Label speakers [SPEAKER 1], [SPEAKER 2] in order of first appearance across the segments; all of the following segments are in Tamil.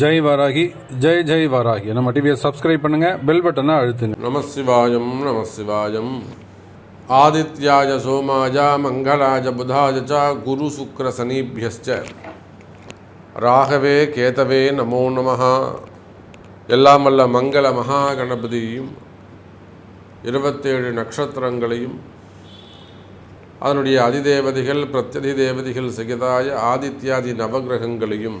[SPEAKER 1] ஜெய் வாராகி ஜெய் ஜெய் வாராகி. நம்ம டிவியை சப்ஸ்கிரைப் பண்ணுங்க பெல் பட்டனை அழுத்துங்க.
[SPEAKER 2] நம சிவாயம் நம சிவாயம். ஆதித்யாய சோமாய மங்களாய புதாய ச குரு சுக்ர சனீபியஸ்ச. ராகவே கேதவே நமோ நமஹா. எல்லாம் வல்ல மங்கள மகா கணபதியும் இருபத்தேழு நட்சத்திரங்களையும் அதனுடைய அதிதேவதிகள் பிரத்யதி தேவதிகள் சகிதாய ஆதித்யாதி நவகிரகங்களையும்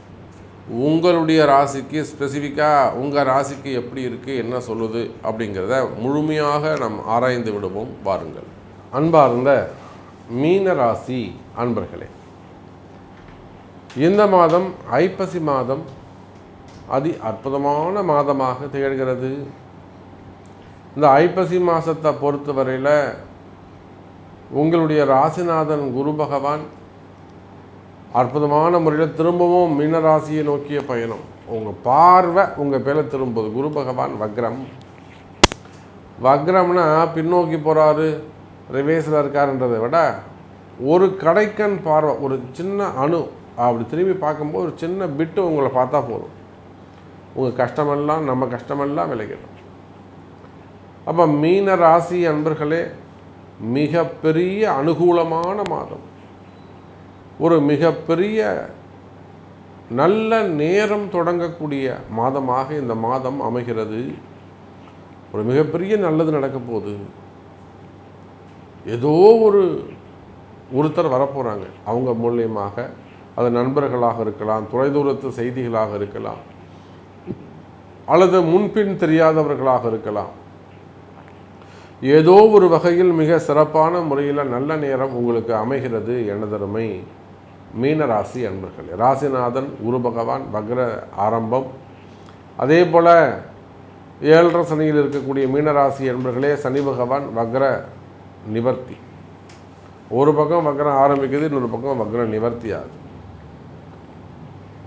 [SPEAKER 2] உங்களுடைய ராசிக்கு ஸ்பெசிஃபிக்காக உங்கள் ராசிக்கு எப்படி இருக்குது என்ன சொல்லுது அப்படிங்கிறத முழுமையாக நாம் ஆராய்ந்து விடுவோம். பாருங்கள் அன்பார்ந்த மீன ராசி அன்பர்களே இந்த மாதம் ஐப்பசி மாதம் அதி அற்புதமான மாதமாக திகழ்கிறது. இந்த ஐப்பசி மாதத்தை பொறுத்தவரையில் உங்களுடைய ராசிநாதன் குரு பகவான் அற்புதமான முறையில் திரும்பவும் மீனராசியை நோக்கிய பயணம். உங்கள் பார்வை உங்கள் பேரை திரும்புது. குரு பகவான் வக்ரம். வக்ரம்னா பின்னோக்கி போகிறாரு ரிவேஸில் இருக்காருன்றதை விட ஒரு கடைக்கன் பார்வை ஒரு சின்ன அணு அப்படி திரும்பி பார்க்கும்போது ஒரு சின்ன பிட்டு உங்களை பார்த்தா போதும். உங்கள் கஷ்டமெல்லாம் நம்ம கஷ்டமெல்லாம் விளைகிடும் அப்போ மீன ராசி அன்பர்களே மிகப்பெரிய அனுகூலமான மாதம். ஒரு மிகப்பெரிய நல்ல நேரம் தொடங்கக்கூடிய மாதமாக இந்த மாதம் அமைகிறது. ஒரு மிகப்பெரிய நல்லது நடக்க போகுது. ஏதோ ஒரு ஒருத்தர் வரப்போகிறாங்க அவங்க மூலியமாக அது நண்பர்களாக இருக்கலாம் தொலைதூரத்து செய்திகளாக இருக்கலாம் அல்லது முன்பின் தெரியாதவர்களாக இருக்கலாம். ஏதோ ஒரு வகையில் மிக சிறப்பான முறையில் நல்ல நேரம் உங்களுக்கு அமைகிறது. எனதருமை மீனராசி அன்பர்கள் ராசிநாதன் குரு பகவான் வக்ர ஆரம்பம். அதே போல் ஏழரை சனியில் இருக்கக்கூடிய மீனராசி என்பர்களே சனி பகவான் வக்ர நிவர்த்தி. ஒரு பக்கம் வக்ரம் ஆரம்பிக்குது இன்னொரு பக்கம் வக்ர நிவர்த்தி ஆகுது.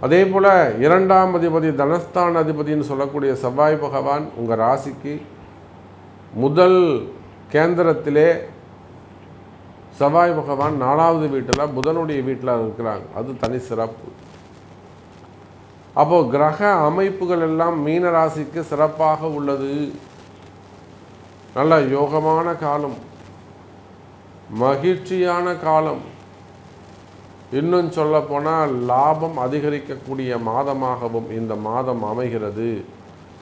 [SPEAKER 2] அதே போல் இரண்டாம் அதிபதி தனஸ்தான அதிபதின்னு சொல்லக்கூடிய செவ்வாய் பகவான் உங்கள் ராசிக்கு முதல் கேந்திரத்திலே செவ்வாய் பகவான் நாலாவது வீட்டில் புதனுடைய வீட்டில் இருக்கிறாங்க. அது தனி சிறப்பு. அப்போ கிரக அமைப்புகள் எல்லாம் மீன ராசிக்கு சிறப்பாக உள்ளது. நல்ல யோகமான காலம். மகிழ்ச்சியான காலம். இன்னும் சொல்ல போனால் லாபம் அதிகரிக்கக்கூடிய மாதமாகவும் இந்த மாதம் அமைகிறது.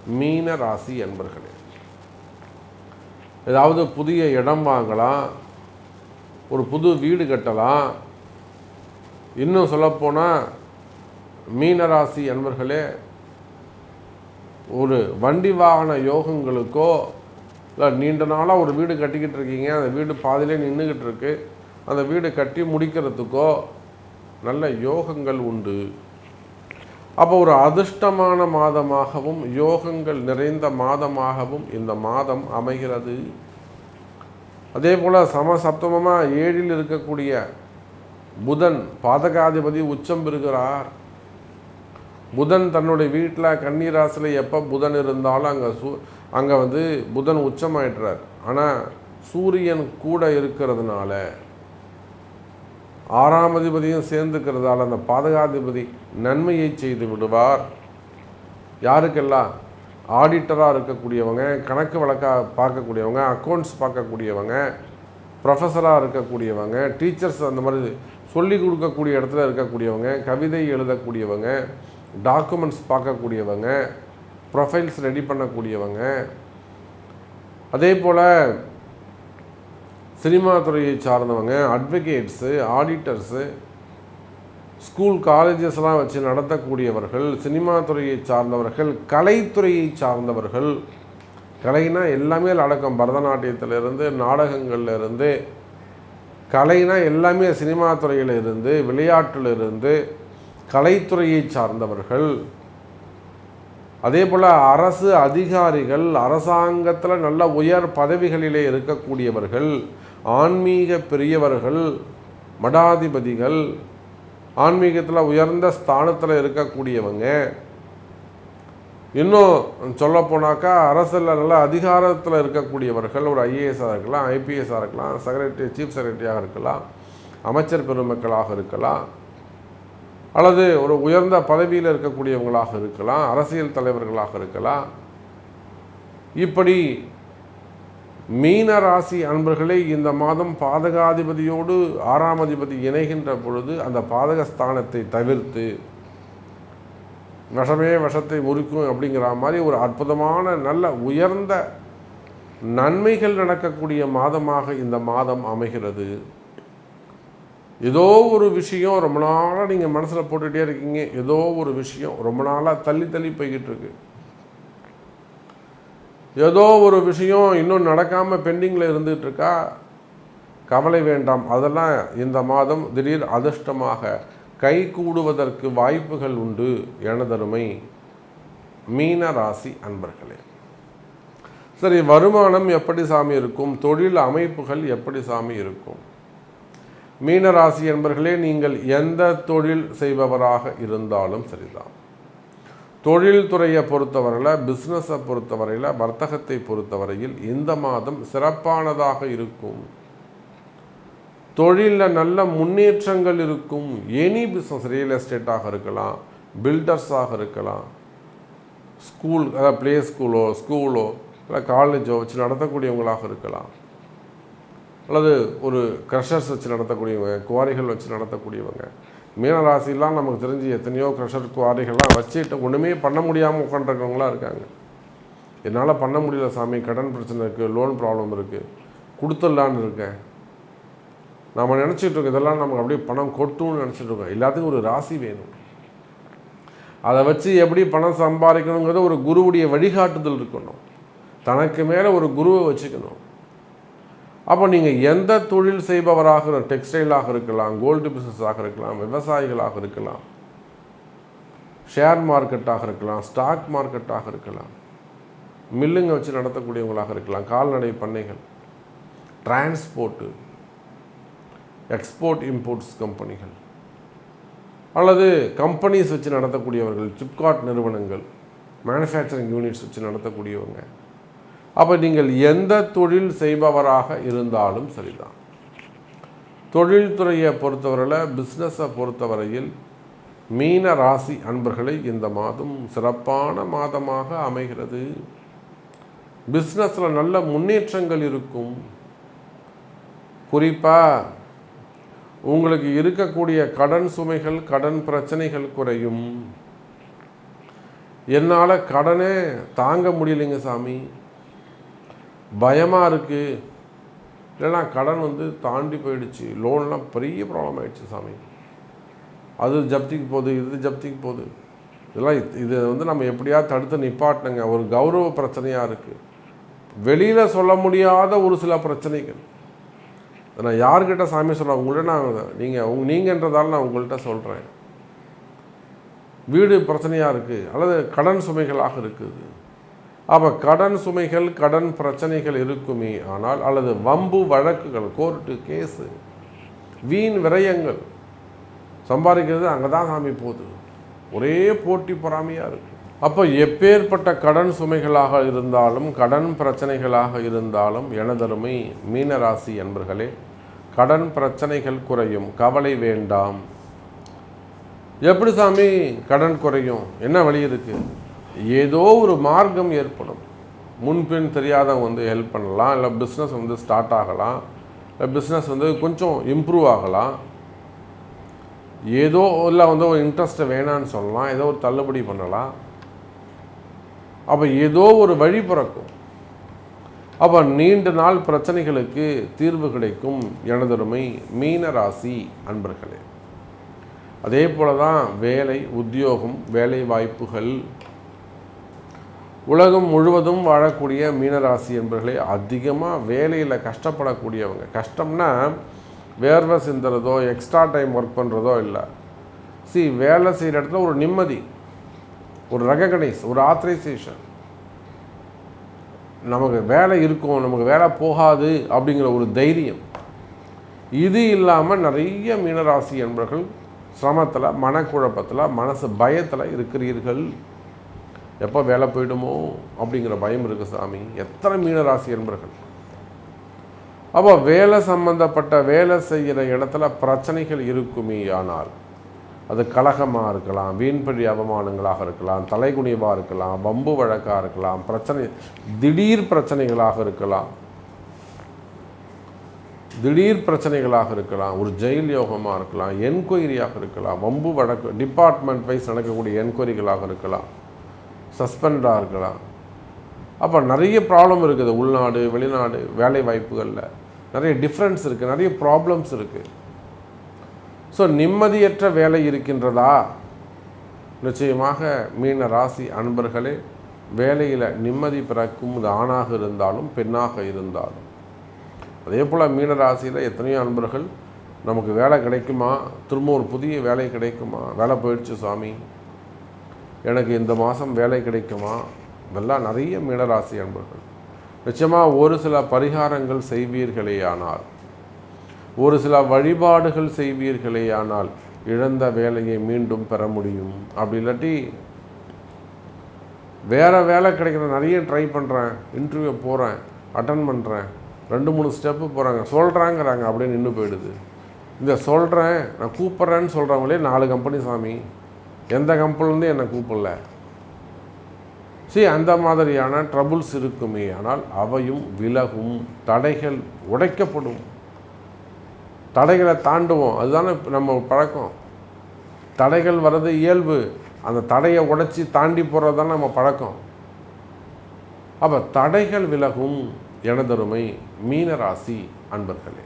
[SPEAKER 2] மீன ராசி என்பர்களே. ஏதாவது புதிய இடம் வாங்கலாம். ஒரு புது வீடு கட்டலாம். இன்னும் சொல்லப்போனால் மீனராசி அன்பர்களே ஒரு வண்டி வாகன யோகங்களுக்கோ இல்லை நீண்ட நாளாக ஒரு வீடு கட்டிக்கிட்டு இருக்கீங்க அந்த வீடு பாதியிலே நின்றுக்கிட்டு இருக்கு அந்த வீடு கட்டி முடிக்கிறதுக்கோ நல்ல யோகங்கள் உண்டு. அப்போ ஒரு அதிர்ஷ்டமான மாதமாகவும் யோகங்கள் நிறைந்த மாதமாகவும் இந்த மாதம் அமைகிறது. அதே போல் சமசப்தமமாக ஏழில் இருக்கக்கூடிய புதன் பாதகாதிபதி உச்சம் பெறுகிறார். புதன் தன்னுடைய வீட்டில் கன்னிராசியில் எப்போ புதன் இருந்தாலும் அங்கே சூ அங்கே வந்து புதன் உச்சமாயிடுறார். ஆனால் சூரியன் கூட இருக்கிறதுனால ஆறாம் அதிபதியும் சேர்ந்துக்கிறதால அந்த பாதகாதிபதி நன்மையை செய்து விடுவார். யாருக்கெல்லாம்? ஆடிட்டராக இருக்கக்கூடியவங்க கணக்கு வழக்காக பார்க்கக்கூடியவங்க அக்கௌண்ட்ஸ் பார்க்கக்கூடியவங்க ப்ரொஃபஸராக இருக்கக்கூடியவங்க டீச்சர்ஸ் அந்த மாதிரி சொல்லி கொடுக்கக்கூடிய இடத்துல இருக்கக்கூடியவங்க கவிதை எழுதக்கூடியவங்க டாக்குமெண்ட்ஸ் பார்க்கக்கூடியவங்க ப்ரொஃபைல்ஸ் ரெடி பண்ணக்கூடியவங்க. அதே போல் சினிமா துறையை சார்ந்தவங்க அட்வொகேட்ஸு ஆடிட்டர்ஸு ஸ்கூல் காலேஜஸ்லாம் வச்சு நடத்தக்கூடியவர்கள் சினிமா துறையை சார்ந்தவர்கள் கலைத்துறையை சார்ந்தவர்கள் கலைனா எல்லாமே அடக்கம். பரதநாட்டியத்திலிருந்து நாடகங்கள்லேருந்து கலைனா எல்லாமே சினிமா துறையிலிருந்து இருந்து விளையாட்டில் இருந்து கலைத்துறையை சார்ந்தவர்கள். அதே போல் அரசு அதிகாரிகள் அரசாங்கத்தில் நல்ல உயர் பதவிகளிலே இருக்கக்கூடியவர்கள் ஆன்மீக பெரியவர்கள் மடாதிபதிகள் ஆன்மீகத்தில் உயர்ந்த ஸ்தானத்தில் இருக்கக்கூடியவங்க. இன்னும் சொல்லப்போனாக்கா அரசில் நல்ல அதிகாரத்தில் இருக்கக்கூடியவர்கள் ஒரு ஐஏஎஸ்ஸாக இருக்கலாம் ஐபிஎஸ்ஸாக இருக்கலாம் செக்ரட்டரி சீஃப் செக்ரட்டரியாக இருக்கலாம் அமைச்சர் பெருமக்களாக இருக்கலாம் அல்லது ஒரு உயர்ந்த பதவியில் இருக்கக்கூடியவங்களாக இருக்கலாம் அரசியல் தலைவர்களாக இருக்கலாம். இப்படி மீன ராசி அன்பர்களே இந்த மாதம் பாதகாதிபதியோடு ஆறாம் அதிபதி இணைகின்ற பொழுது அந்த பாதகஸ்தானத்தை தவிர்த்து விஷமே விஷத்தை முறிக்கும் அப்படிங்கிற மாதிரி ஒரு அற்புதமான நல்ல உயர்ந்த நன்மைகள் நடக்கக்கூடிய மாதமாக இந்த மாதம் அமைகிறது. ஏதோ ஒரு விஷயம் ரொம்ப நாளாக நீங்கள் மனசில் போட்டுகிட்டே இருக்கீங்க. ஏதோ ஒரு விஷயம் ரொம்ப நாளாக தள்ளி தள்ளி போய்கிட்டு இருக்கு. ஏதோ ஒரு விஷயம் இன்னும் நடக்காமல் பெண்டிங்கில் இருந்துகிட்டு இருக்கா கவலை வேண்டாம். அதெல்லாம் இந்த மாதம் திடீர் அதிர்ஷ்டமாக கை கூடுவதற்கு வாய்ப்புகள் உண்டு. எனதருமை மீன ராசி அன்பர்களே. சரி வருமானம் எப்படி சாமி இருக்கும்? தொழில் அமைப்புகள் எப்படி சாமி இருக்கும்? மீனராசி என்பர்களே நீங்கள் எந்த தொழில் செய்பவராக இருந்தாலும் சரிதான். தொழில்துறையை பொறுத்தவரையில் பிஸ்னஸை பொறுத்தவரையில் வர்த்தகத்தை பொறுத்தவரையில் இந்த மாதம் சிறப்பானதாக இருக்கும். தொழிலில் நல்ல முன்னேற்றங்கள் இருக்கும். எனி பிஸ்னஸ் ரியல் எஸ்டேட்டாக இருக்கலாம் பில்டர்ஸாக இருக்கலாம். ஸ்கூல் அதாவது ப்ளே ஸ்கூலோ ஸ்கூலோ இல்லை காலேஜோ வச்சு நடத்தக்கூடியவங்களாக இருக்கலாம். அல்லது ஒரு க்ரஷர்ஸ் வச்சு நடத்தக்கூடியவங்க குவாரிகள் வச்சு நடத்தக்கூடியவங்க. மீனராசிலாம் நமக்கு தெரிஞ்சு எத்தனையோ க்ரஷர் குவாரிகள்லாம் வச்சுட்டு ஒன்றுமே பண்ண முடியாமல் உட்காந்துருக்கவங்களாம் இருக்காங்க. என்னால் பண்ண முடியல சாமி கடன் பிரச்சனை இருக்குது லோன் ப்ராப்ளம் இருக்குது கொடுத்துடலான்னு இருக்கேன். நம்ம நினச்சிட்டு இருக்கோம் இதெல்லாம் நமக்கு அப்படியே பணம் கொட்டும்னு நினச்சிட்டு இருக்கோம். எல்லாத்துக்கும் ஒரு ராசி வேணும். அதை வச்சு எப்படி பணம் சம்பாதிக்கணுங்கிறது ஒரு குருவுடைய வழிகாட்டுதல் இருக்கணும். தனக்கு மேலே ஒரு குருவை வச்சுக்கணும். அப்போ நீங்கள் எந்த தொழில் செய்பவராக டெக்ஸ்டைலாக இருக்கலாம் கோல்டு பிஸ்னஸாக இருக்கலாம் விவசாயிகளாக இருக்கலாம் ஷேர் மார்க்கெட்டாக இருக்கலாம் ஸ்டாக் மார்க்கெட்டாக இருக்கலாம் மில்லுங்க வச்சு நடத்தக்கூடியவங்களாக இருக்கலாம் கால்நடை பண்ணைகள் டிரான்ஸ்போர்ட்டு எக்ஸ்போர்ட் இம்போர்ட்ஸ் கம்பெனிகள் அல்லது கம்பெனிஸ் வச்சு நடத்தக்கூடியவர்கள் சிப்காட் நிறுவனங்கள் மேனுஃபேக்சரிங் யூனிட்ஸ் வச்சு நடத்தக்கூடியவங்க அப்போ நீங்கள் எந்த தொழில் செய்பவராக இருந்தாலும் சரிதான். தொழில்துறையை பொறுத்தவரையில் பிஸ்னஸை பொறுத்தவரையில் மீன ராசி அன்பர்களை இந்த மாதம் சிறப்பான மாதமாக அமைகிறது. பிஸ்னஸில் நல்ல முன்னேற்றங்கள் இருக்கும். குறிப்பாக உங்களுக்கு இருக்கக்கூடிய கடன் சுமைகள் கடன் பிரச்சனைகள் குறையும். என்னால் கடனே தாங்க முடியலைங்க சாமி. பயமாக இருக்குது இல்லைன்னா கடன் வந்து தாண்டி போயிடுச்சு. லோன்லாம் பெரிய ப்ராப்ளம் ஆகிடுச்சு சாமி. அது ஜப்திக்கு போகுது இது ஜப்திக்கு போகுது. இதெல்லாம் இது- வந்து நம்ம எப்படியாவது தடுத்து நிப்பாட்டினுங்க ஒரு கௌரவ பிரச்சனையாக இருக்குது வெளியில் சொல்ல முடியாத ஒரு சில பிரச்சனைகள். நான் யார்கிட்ட சாமி சொல்ல உங்கள்கிட்ட நான் நீங்கள் உங் நீங்கன்றதால நான் உங்கள்கிட்ட சொல்கிறேன் வீடு பிரச்சனையாக இருக்குது அல்லது கடன் சுமைகளாக இருக்குது. அப்போ கடன் சுமைகள் கடன் பிரச்சனைகள் இருக்குமே ஆனால் அல்லது வம்பு வழக்குகள் கோர்ட்டு கேஸு வீண் விரயங்கள் சம்பாதிக்கிறது அங்கே தான் சாமி போகுது. ஒரே போட்டி பொறாமையாக இருக்குது அப்போ எப்பேற்பட்ட கடன் சுமைகளாக இருந்தாலும் கடன் பிரச்சனைகளாக இருந்தாலும் எனதருமை மீனராசி என்பர்களே கடன் பிரச்சனைகள் குறையும் கவலை வேண்டாம். எப்படி சாமி கடன் குறையும்? என்ன வழி இருக்குது ஏதோ ஒரு மார்க்கம் ஏற்படும். முன்பின் தெரியாதவங்க வந்து ஹெல்ப் பண்ணலாம் இல்லை பிஸ்னஸ் வந்து ஸ்டார்ட் ஆகலாம் இல்லை பிஸ்னஸ் வந்து கொஞ்சம் இம்ப்ரூவ் ஆகலாம். ஏதோ இல்லை வந்து ஒரு இன்ட்ரெஸ்ட்டை வேணான்னு சொல்லலாம் ஏதோ ஒரு தள்ளுபடி பண்ணலாம். அப்போ ஏதோ ஒரு வழி பிறக்கும். அப்போ நீண்ட நாள் பிரச்சனைகளுக்கு தீர்வு கிடைக்கும் எனதருமை மீன ராசி அன்பர்களே. அதே போல தான் வேலை உத்தியோகம் வேலை வாய்ப்புகள் உலகம் முழுவதும் வாழக்கூடிய மீனராசி என்பர்களே அதிகமாக வேலையில் கஷ்டப்படக்கூடியவங்க. கஷ்டம்னா வேர்வை சிந்துறதோ எக்ஸ்ட்ரா டைம் ஒர்க் பண்ணுறதோ இல்லை. சி வேலை செய்கிற இடத்துல ஒரு நிம்மதி ஒரு ரெகனைஸ் ஒரு ஆத்தரைசேஷன் நமக்கு வேலை இருக்கும் நமக்கு வேலை போகாது அப்படிங்கிற ஒரு தைரியம். இது இல்லாமல் நிறைய மீனராசி என்பர்கள் சிரமத்தில் மனக்குழப்பத்தில் மனசு பயத்தில் இருக்கிறீர்கள். எப்போ வேலை போயிடுமோ அப்படிங்கிற பயம் இருக்குது சாமி. எத்தனை மீனராசி என்பர்கள். அப்போ வேலை சம்பந்தப்பட்ட வேலை செய்கிற இடத்துல பிரச்சனைகள் இருக்குமே ஆனால் அது கலகமாக இருக்கலாம் வீண்பழி அவமானங்களாக இருக்கலாம் தலைகுனிவாக இருக்கலாம் வம்பு வழக்காக இருக்கலாம் பிரச்சனை திடீர் பிரச்சனைகளாக இருக்கலாம். திடீர் பிரச்சனைகளாக இருக்கலாம் ஒரு ஜெயில் யோகமாக இருக்கலாம் என்கொயரியாக இருக்கலாம் வம்பு வழக்கு டிபார்ட்மெண்ட் வைஸ் நடக்கக்கூடிய என்கொயரிகளாக இருக்கலாம். சஸ்பெண்டாக இருக்கலாம். அப்போ நிறைய ப்ராப்ளம் இருக்குது உள்நாடு வெளிநாடு வேலை வாய்ப்புகளில் நிறைய டிஃப்ரென்ஸ் இருக்குது நிறைய ப்ராப்ளம்ஸ் இருக்குது ஸோ நிம்மதியற்ற வேலை இருக்கின்றதா? நிச்சயமாக மீன ராசி அன்பர்களே வேலையில் நிம்மதி பிறக்கும் இது ஆணாக இருந்தாலும் பெண்ணாக இருந்தாலும். அதே போல் மீன ராசியில் எத்தனையோ அன்பர்கள் நமக்கு வேலை கிடைக்குமா? திரும்ப ஒரு புதிய வேலை கிடைக்குமா? வேலை போயிடுச்சு சாமி. எனக்கு இந்த மாதம் வேலை கிடைக்குமா? இதெல்லாம் நிறைய மீனராசி அன்பர்கள். நிச்சயமாக ஒரு சில பரிகாரங்கள் செய்வீர்களேயானால் ஒரு சில வழிபாடுகள் செய்வீர்களேயானால் இழந்த வேலையை மீண்டும் பெற முடியும். அப்படி இல்லாட்டி வேறு வேலை கிடைக்கிற நிறைய ட்ரை பண்ணுறேன் இன்டர்வியூ போகிறேன் அட்டன் பண்ணுறேன் ரெண்டு மூணு ஸ்டெப்பு போகிறாங்க சொல்கிறாங்கிறாங்க அப்படியே நின்று போயிடுது. இந்த சொல்கிறேன் நான் கூப்பிட்றேன்னு சொல்கிறவங்களே நாலு கம்பெனி சாமி எந்த கம்பெனிலேருந்து என்னை கூப்பிடல. சரி அந்த மாதிரியான ட்ரபுள்ஸ் இருக்குமே ஆனால் அவையும் விலகும் தடைகள் உடைக்கப்படும். தடைகளை தாண்டுவோம் அதுதானே நம்ம பழக்கம். தடைகள் வர்றது இயல்பு அந்த தடையை உடைச்சி தாண்டி போகிறது தான் நம்ம பழக்கம். அப்போ தடைகள் விலகும் எனதருமை மீனராசி அன்பர்களே.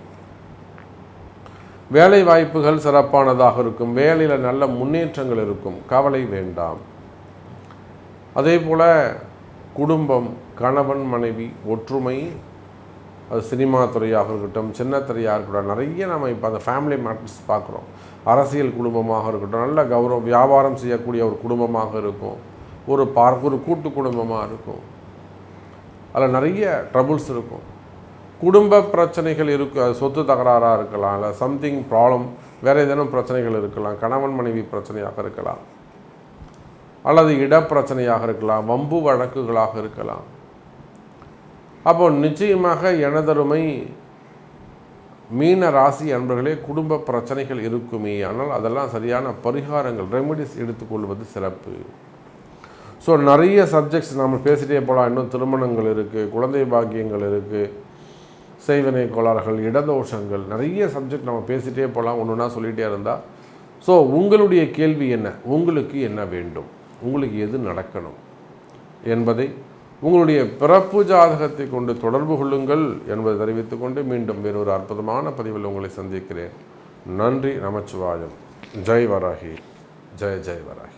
[SPEAKER 2] வேலை வாய்ப்புகள் சிறப்பானதாக இருக்கும். வேலையில் நல்ல முன்னேற்றங்கள் இருக்கும். கவலை வேண்டாம். அதே போல் குடும்பம் கணவன் மனைவி ஒற்றுமை அது சினிமா துறையாக இருக்கட்டும் சின்ன துறையாக இருக்கட்டும் நிறைய நம்ம இப்போ அந்த ஃபேமிலி மேட்டர்ஸ் பார்க்குறோம். அரசியல் குடும்பமாக இருக்கட்டும் நல்ல கௌரவம் வியாபாரம் செய்யக்கூடிய ஒரு குடும்பமாக இருக்கும். ஒரு பார்க்க ஒரு கூட்டு குடும்பமாக இருக்கும். அதில் நிறைய ட்ரபுள்ஸ் இருக்கும். குடும்ப பிரச்சனைகள் இருக்கு அது சொத்து தகராறாக இருக்கலாம் இல்லை சம்திங் ப்ராப்ளம் வேறு ஏதேனும் பிரச்சனைகள் இருக்கலாம் கணவன் மனைவி பிரச்சனையாக இருக்கலாம் அல்லது இடப்பிரச்சனையாக இருக்கலாம் வம்பு வழக்குகளாக இருக்கலாம். அப்போ நிச்சயமாக எனதருமை மீன ராசி அன்பர்களே குடும்ப பிரச்சனைகள் இருக்குமே ஆனால் அதெல்லாம் சரியான பரிகாரங்கள் ரெமெடிஸ் எடுத்துக்கொள்வது சிறப்பு. ஸோ நிறைய சப்ஜெக்ட்ஸ் நம்ம பேசிட்டே போகலாம் இன்னும் திருமணங்கள் இருக்குது குழந்தை பாக்கியங்கள் இருக்குது செய்வினை கோளாறுகள் இடதோஷங்கள் நிறைய சப்ஜெக்ட் நம்ம பேசிகிட்டே போகலாம் ஒன்று ஒன்றா சொல்லிகிட்டே இருந்தால் ஸோ உங்களுடைய கேள்வி என்ன? உங்களுக்கு என்ன வேண்டும்? உங்களுக்கு எது நடக்கணும்? என்பதை உங்களுடைய பிறப்பு ஜாதகத்தை கொண்டு தொடர்பு கொள்ளுங்கள் என்பதை தெரிவித்துக்கொண்டு மீண்டும் வேறொரு அற்புதமான பதிவில் உங்களை சந்திக்கிறேன். நன்றி நமச்சிவாயம். ஜெய் வராகி. ஜெய ஜெய் வராகி.